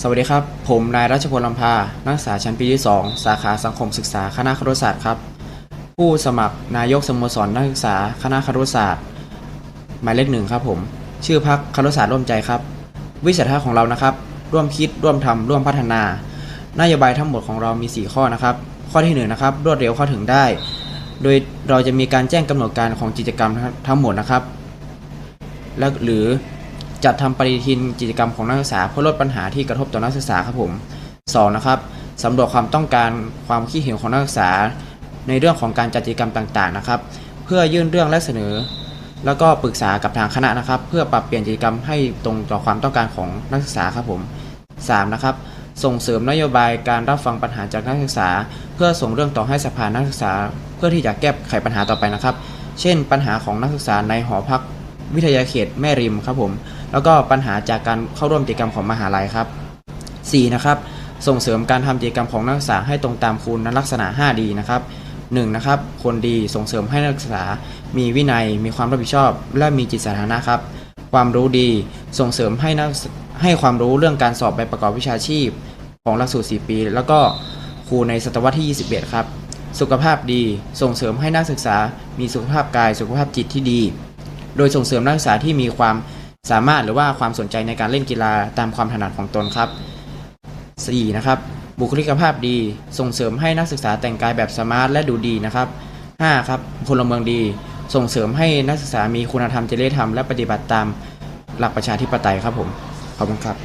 สวัสดีครับ ผมนายรัชพลลำพา นักศึกษาชั้นปีที่ 2 สาขาสังคมศึกษาคณะครุศาสตร์ครับ ผู้สมัครนายกสโมสรนักศึกษาคณะครุศาสตร์ หมายเลขหนึ่งครับผม ชื่อพักครุศาสตร์ร่วมใจครับ วิสัยทัศน์ของเรานะครับ ร่วมคิดร่วมทำร่วมพัฒนา นโยบายทั้งหมดของเรามี 4 ข้อนะครับ ข้อที่1นงนะครับ รวดเร็วเข้าถึงได้ โดยเราจะมีการแจ้งกำหนดการของกิจกรรมทั้งหมดนะครับ และหรือ จัดทำปฏิทินกิจกรรมของนักศึกษาเพื่อลดปัญหาที่กระทบต่อนักศึกษาครับผม 2. นะครับสำรวจความต้องการความคิดเห็นของนักศึกษา ในเรื่องของการจัดกิจกรรมต่างๆนะครับ เพื่อยื่นเรื่องและเสนอ แล้วก็ปรึกษากับทางคณะนะครับ เพื่อปรับเปลี่ยนกิจกรรมให้ตรงต่อความต้องการของนักศึกษาครับผม 3. นะครับส่งเสริมนโยบายการรับฟังปัญหาจากนักศึกษา เพื่อส่งเรื่องต่อให้สภานักศึกษา เพื่อที่จะแก้ไขปัญหาต่อไปนะครับ เช่น ปัญหาของนักศึกษาในหอพักวิทยาเขตแม่ริมครับผม แล้วก็ปัญหาจากการเข้าร่วมกิจกรรมของมหาลัยครับ 4. นะครับส่งเสริมการทำกิจกรรมของนักศึกษาให้ตรงตามคุณลักษณะ 5D นะครับ 1. นะครับคนดีส่งเสริมให้นักศึกษา มีวินัย มีความรับผิดชอบ และมีจิตสาธารณะครับ ความรู้ดีส่งเสริมให้นักให้ความรู้เรื่องการสอบใบประกอบวิชาชีพ ของหลักสูตร 4 ปี แล้วก็ครูในศตวรรษที่ 21 ครับ สุขภาพดีส่งเสริมให้นักศึกษา มีสุขภาพกาย สุขภาพจิตที่ดี โดยส่งเสริมนักศึกษาที่มีความ สามารถหรือว่าความสนใจในการเล่นกีฬาตามความถนัดของตนครับ 4. นะครับ บุคลิกภาพดีส่งเสริมให้นักศึกษาแต่งกายแบบสมาร์ทและดูดีนะครับ 5. ครับพลเมืองดี ส่งเสริมให้นักศึกษามีคุณธรรมจริยธรรมและปฏิบัติตามหลักประชาธิปไตยครับผมขอบคุณครับ